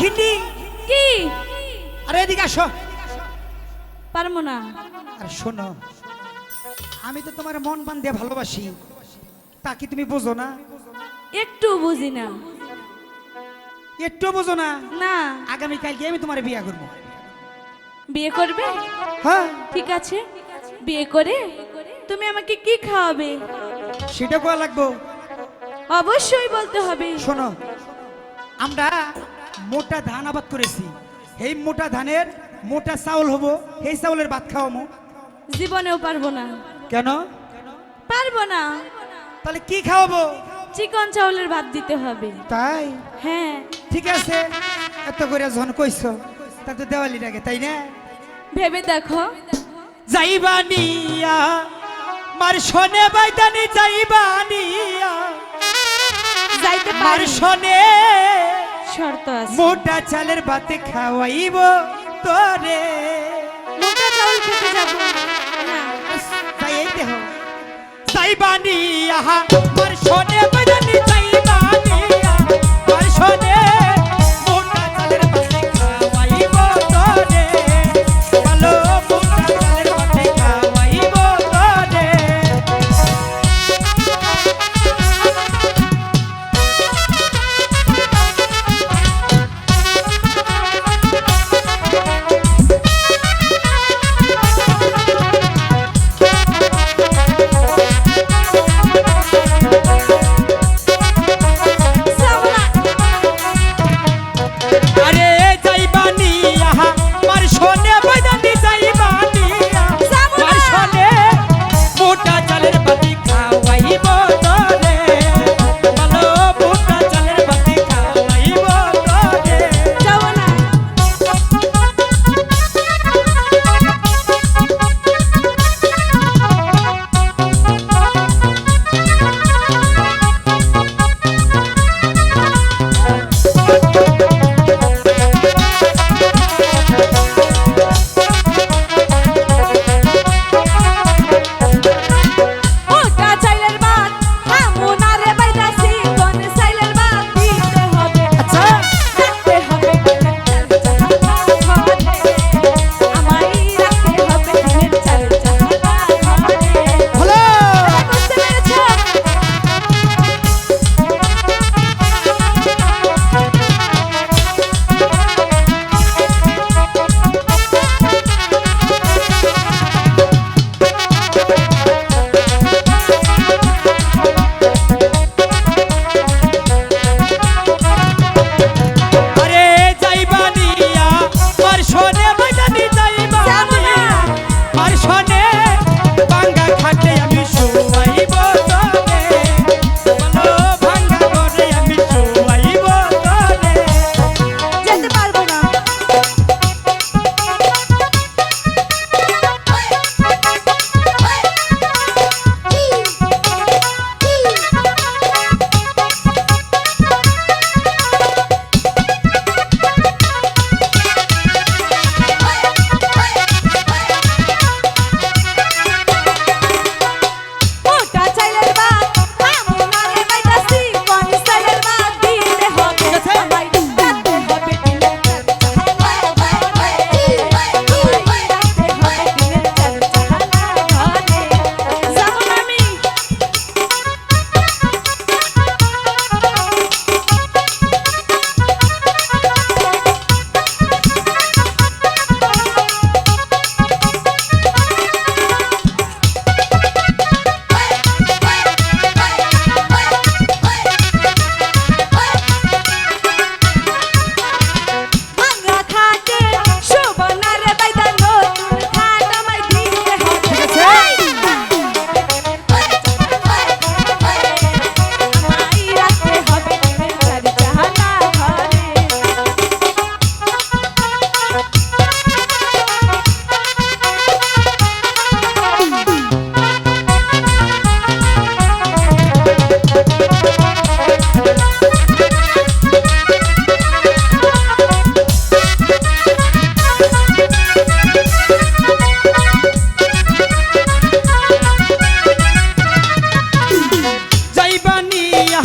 ঘিন্নি কি? আরে এদিকে আসো। পারব না। আরে শোনো আমি তো তোমার মন বান দিয়ে ভালোবাসি। তা কি তুমি বোঝো না? একটু বুঝি না। একটু বোঝো না? না। আগামীকালকে আমি তোমার বিয়ে করব। বিয়ে করবে? হ্যাঁ। ঠিক আছে। বিয়ে করে তুমি আমাকে কি খাওয়াবে? সেটা কোয়া লাগবো? অবশ্যই বলতে হবে। শোনো আমরা মোটা ধান আবাদ করেছি। এই মোটা ধানের মোটা চাউল হব এই চাউলের ভাত খাওয়ামো। জীবনেও পারব না। কেন? পারব না। তাহলে কি খাওয়াবো? চিকন চাউলের ভাত দিতে হবে। তাই? হ্যাঁ। ঠিক আছে। এত করে যখন কইছো তা তো দেওয়ালি লাগে তাই না? ভেবে দেখো। যাইবানিয়া মার শোনে বাইদানি যাইবানিয়া যাইতে মার শোনে শর্ত আছে। মোটা চালের ভাতে খাওয়াইব তোরে। মোটা চাউল খেতে যাব। না। তাই এই দেহ। আহা মার শোনে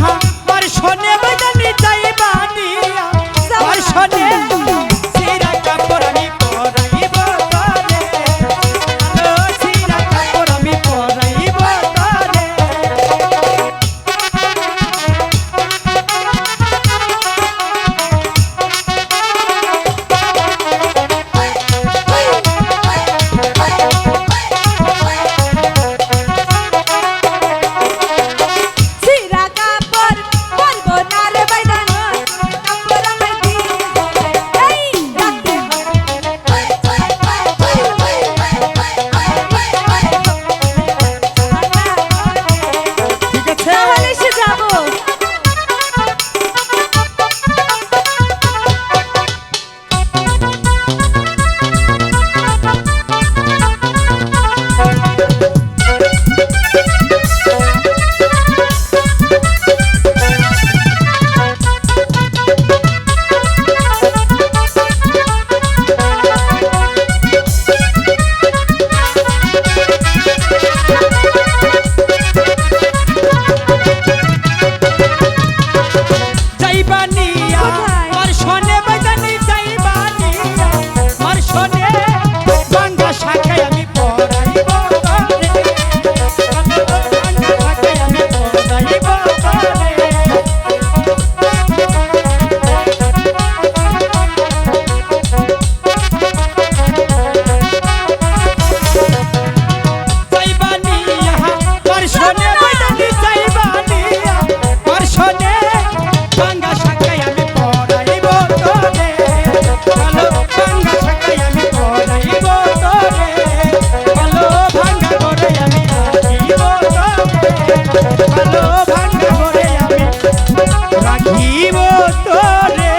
হা আর শোনে বাজানি তাই বানিয়া আর শোনে রাখিব তোরে।